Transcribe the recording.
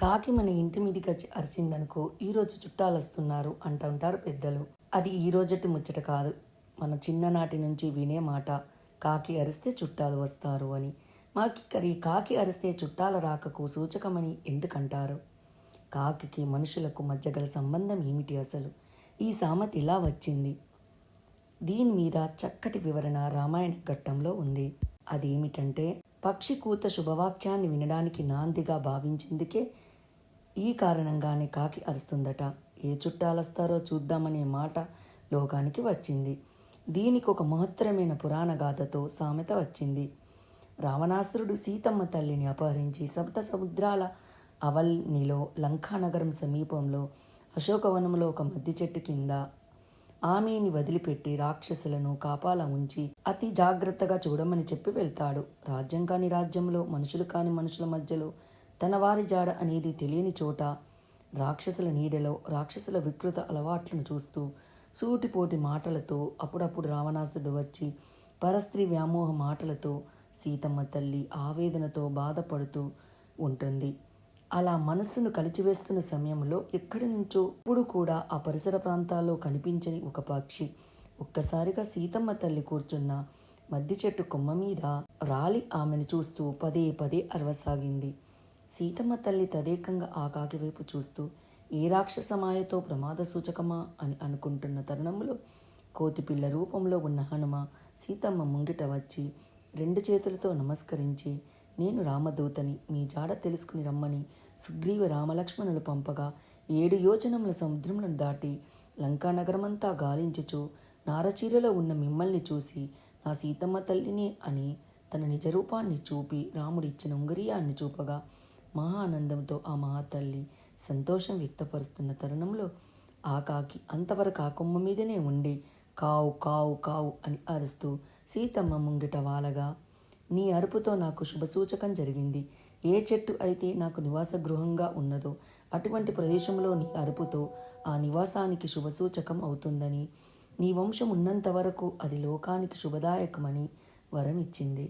కాకి మన ఇంటి మీదకి వచ్చి అరిచిందనుకో ఈరోజు చుట్టాలు వస్తున్నారు అంటుంటారు పెద్దలు. అది ఈ రోజటి ముచ్చట కాదు. మన చిన్ననాటి నుంచి వినే మాట కాకి అరిస్తే చుట్టాలు వస్తారు అని. మాకి కరి కాకి అరిస్తే చుట్టాల రాకకు సూచకమని ఎందుకంటారు? కాకి మనుషులకు మధ్య గల సంబంధం ఏమిటి అసలు? ఈ సామెత ఇలా వచ్చింది. దీని మీద చక్కటి వివరణ రామాయణ ఘట్టంలో ఉంది. అదేమిటంటే పక్షి కూత శుభవాక్యాన్ని వినడానికి నాందిగా భావించిందికే ఈ కారణంగానే కాకి అరుస్తుందట. ఏ చుట్టాలొస్తారో చూద్దామనే మాట లోకానికి వచ్చింది. దీనికి ఒక మహత్తరమైన పురాణ గాథతో సామెత వచ్చింది. రావణాసురుడు సీతమ్మ తల్లిని అపహరించి సప్త సముద్రాల అవల్నిలో లంకానగరం సమీపంలో అశోకవనంలో ఒక మద్ది చెట్టు కింద ఆమెని వదిలిపెట్టి రాక్షసులను కాపాల ఉంచి అతి జాగ్రత్తగా చూడమని చెప్పి వెళ్తాడు. రాజ్యం కాని రాజ్యంలో మనుషులు కాని మనుషుల మధ్యలో తన వారి జాడ అనేది తెలియని చోట రాక్షసుల నీడలో రాక్షసుల వికృత అలవాట్లను చూస్తూ సూటిపోటి మాటలతో అప్పుడప్పుడు రావణాసుడు వచ్చి పరస్త్రీ వ్యామోహ మాటలతో సీతమ్మ తల్లి ఆవేదనతో బాధపడుతూ ఉంటుంది. అలా మనస్సును కలిచివేస్తున్న సమయంలో ఎక్కడి నుంచో ఇప్పుడు కూడా ఆ పరిసర ప్రాంతాల్లో కనిపించని ఒక పక్షి ఒక్కసారిగా సీతమ్మ తల్లి కూర్చున్న మద్ది చెట్టు కొమ్మ మీద రాలి ఆమెను చూస్తూ పదే పదే అరవసాగింది. సీతమ్మ తల్లి తదేకంగా ఆకాకి వైపు చూస్తూ ఏ రాక్షసమాయతో ప్రమాద సూచకమా అని అనుకుంటున్న తరుణంలో కోతిపిల్ల రూపంలో ఉన్న హనుమ సీతమ్మ ముంగిట వచ్చి రెండు చేతులతో నమస్కరించి నేను రామదూతని మీ జాడ తెలుసుకుని రమ్మని సుగ్రీవ రామలక్ష్మణులు పంపగా ఏడు యోజనముల సముద్రములను దాటి లంకానగరమంతా గాలించుచు నారచీరలో ఉన్న మిమ్మల్ని చూసి నా సీతమ్మ తల్లిని అని తన నిజరూపాన్ని చూపి రాముడిచ్చిన ఉంగరియాన్ని చూపగా మహా ఆనందంతో ఆ మహాతల్లి సంతోషం వ్యక్తపరుస్తున్న తరుణంలో ఆ కాకి అంతవరకు ఆ కొమ్మ మీదనే ఉండి కావు కావు కావు అని అరుస్తూ సీతమ్మ ముంగిట వాలగా నీ అరుపుతో నాకు శుభసూచకం జరిగింది. ఏ చెట్టు అయితే నాకు నివాస గృహంగా ఉన్నదో అటువంటి ప్రదేశంలో నీ అరుపుతో ఆ నివాసానికి శుభసూచకం అవుతుందని నీ వంశం ఉన్నంత వరకు అది లోకానికి శుభదాయకమని వరం ఇచ్చింది